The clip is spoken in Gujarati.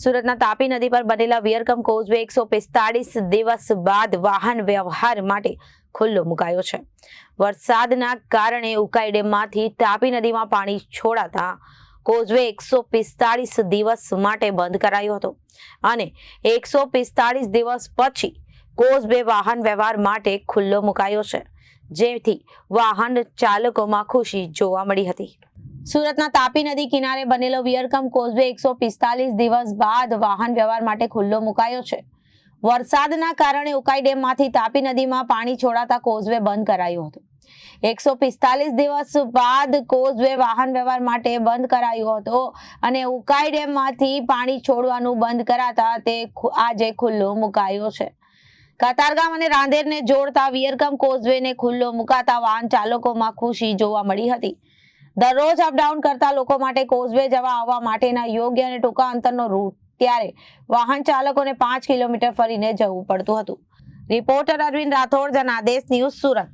સુરતના તાપી નદી પર બનેલા વિયરકમ કોઝવે એકસો પિસ્તાળીસ દિવસ બાદ વાહન વ્યવહાર માટે ખુલ્લો મુકાયો છે. વરસાદના કારણે ઉકાઈ ડેમમાંથી તાપી નદીમાં પાણી છોડાતા કોઝવે એકસો પિસ્તાળીસ દિવસ માટે બંધ કરાયો હતો અને એકસો પિસ્તાળીસ દિવસ પછી કોઝવે વાહન વ્યવહાર માટે ખુલ્લો મુકાયો છે, જેથી વાહન ચાલકોમાં ખુશી જોવા મળી હતી. સુરતના તાપી નદી કિનારે બનેલો વિયરકમ કોઝવે એકસો પિસ્તાલીસ દિવસ બાદ વાહન વ્યવહાર માટે ખુલ્લો મુકાયો છે. વરસાદના કારણે ઉકાઈ ડેમમાંથી તાપી નદીમાં પાણી છોડાતા કોઝવે બંધ કરાયો હતો. એકસો પિસ્તાલીસ દિવસ બાદ કોઝવે વાહન વ્યવહાર માટે બંધ કરાયો હતો અને ઉકાઈ ડેમમાંથી પાણી છોડવાનું બંધ કરાતા તે આજે ખુલ્લો મુકાયો છે. કતારગામ અને રાંદેરને જોડતા વિયરકમ કોઝવેને ખુલ્લો મુકાતા વાહન ચાલકોમાં ખુશી જોવા મળી હતી. દરરોજ અપડાઉન કરતા લોકો માટે કોઝવે જવા આવવા માટેના યોગ્ય અને ટૂંકા અંતરનો રૂટ ત્યારે વાહન ચાલકોને પાંચ કિલોમીટર ફરીને જવું પડતું હતું. Reporter Arvind Rathod Janadesh news Surat.